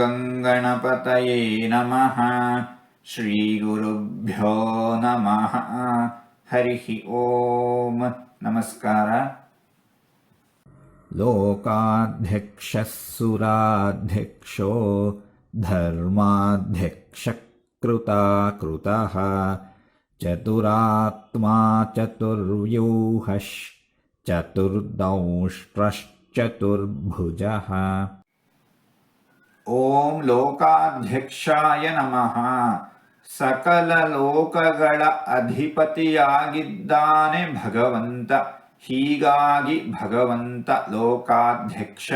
गङ्गणपतये नमः। श्रीगुरुभ्यो नमः। हरिः ओ नमस्कार। लोकाध्यक्षः सुराध्यक्षो धर्माध्यक्षकृताकृतः। चतुरात्मा चतुर्व्यूहश्चतुर्दौष्ट्रश्चतुर्भुजः ಓಂ ಲೋಕಾಧ್ಯಕ್ಷಾಯ ನಮಃ. ಸಕಲ ಲೋಕಗಳ ಅಧಿಪತಿಯಾಗಿದ್ದಾನೆ ಭಗವಂತ. ಹೀಗಾಗಿ ಭಗವಂತ ಲೋಕಾಧ್ಯಕ್ಷ.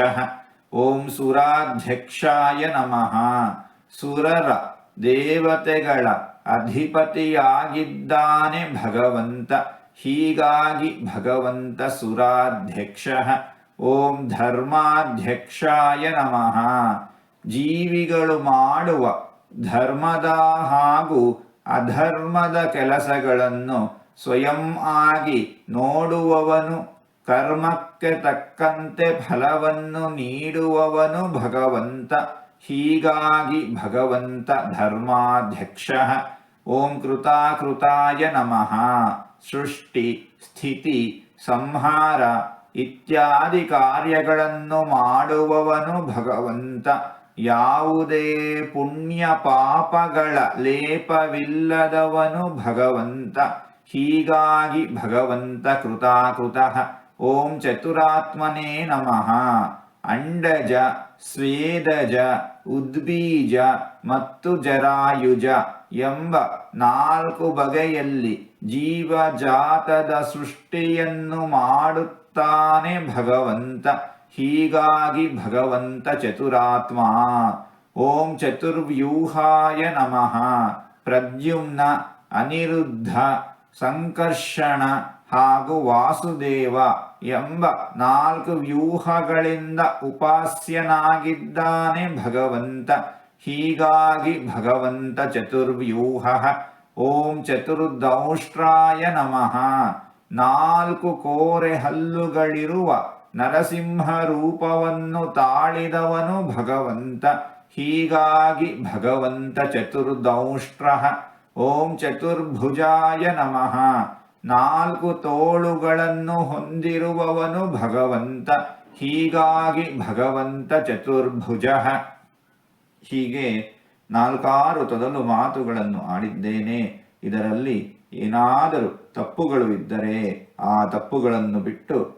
ಓಂ ಸುರಾಧ್ಯಕ್ಷಾಯ ನಮಃ. ಸುರರ ದೇವತೆಗಳ ಅಧಿಪತಿಯಾಗಿದ್ದಾನೆ ಭಗವಂತ. ಹೀಗಾಗಿ ಭಗವಂತ ಸುರಾಧ್ಯಕ್ಷ. ಓಂ ಧರ್ಮಾಧ್ಯಕ್ಷಾಯ ನಮಃ. ಜೀವಿಗಳು ಮಾಡುವ ಧರ್ಮದ ಹಾಗೂ ಅಧರ್ಮದ ಕೆಲಸಗಳನ್ನು ಸ್ವಯಂ ಆಗಿ ನೋಡುವವನು, ಕರ್ಮಕ್ಕೆ ತಕ್ಕಂತೆ ಫಲವನ್ನು ನೀಡುವವನು ಭಗವಂತ. ಹೀಗಾಗಿ ಭಗವಂತ ಧರ್ಮಾಧ್ಯಕ್ಷ. ಓಂ ಕೃತಾಕೃತಾಯ ನಮಃ. ಸೃಷ್ಟಿ, ಸ್ಥಿತಿ, ಸಂಹಾರ ಇತ್ಯಾದಿ ಕಾರ್ಯಗಳನ್ನು ಮಾಡುವವನು ಭಗವಂತ. ಯಾವುದೇ ಪುಣ್ಯ ಪಾಪಗಳ ಲೇಪವಿಲ್ಲದವನು ಭಗವಂತ. ಹೀಗಾಗಿ ಭಗವಂತ ಕೃತಾಕೃತ. ಓಂ ಚತುರಾತ್ಮನೇ ನಮಃ. ಅಂಡಜ, ಸ್ವೇದಜ, ಉದ್ಬೀಜ ಮತ್ತು ಜರಾಯುಜ ಎಂಬ ನಾಲ್ಕು ಬಗೆಯಲ್ಲಿ ಜೀವಜಾತದ ಸೃಷ್ಟಿಯನ್ನು ಮಾಡುತ್ತಾನೆ ಭಗವಂತ. ಹೀಗಾಗಿ ಭಗವಂತ ಚತುರಾತ್ಮ, ಓಂ ಚತುರ್ವ್ಯೂಹಾಯ ನಮಃ. ಪ್ರದ್ಯುಮ್ನ, ಅನಿರುದ್ಧ, ಸಂಕರ್ಷಣ ಹಾಗೂ ವಾಸುದೇವ ಎಂಬ ನಾಲ್ಕು ವ್ಯೂಹಗಳಿಂದ ಉಪಾಸ್ಯನಾಗಿದ್ದಾನೆ ಭಗವಂತ. ಹೀಗಾಗಿ ಭಗವಂತ ಚತುರ್ವ್ಯೂಹ, ಓಂ ಚತುರ್ದೌಷ್ಟ್ರಾಯ ನಮಃ. ನಾಲ್ಕು ಕೋರೆ ಹಲ್ಲುಗಳಿರುವ ನರಸಿಂಹ ರೂಪವನ್ನು ತಾಳಿದವನು ಭಗವಂತ. ಹೀಗಾಗಿ ಭಗವಂತ ಚತುರ್ದೌಷ್ಟ್ರ. ಓಂ ಚತುರ್ಭುಜಾಯ ನಮಃ. ನಾಲ್ಕು ತೋಳುಗಳನ್ನು ಹೊಂದಿರುವವನು ಭಗವಂತ. ಹೀಗಾಗಿ ಭಗವಂತ ಚತುರ್ಭುಜ. ಹೀಗೆ ನಾಲ್ಕಾರು ತೊದಲು ಮಾತುಗಳನ್ನು ಆಡಿದ್ದೇನೆ. ಇದರಲ್ಲಿ ಏನಾದರೂ ತಪ್ಪುಗಳು ಇದ್ದರೆ ಆ ತಪ್ಪುಗಳನ್ನು ಬಿಟ್ಟು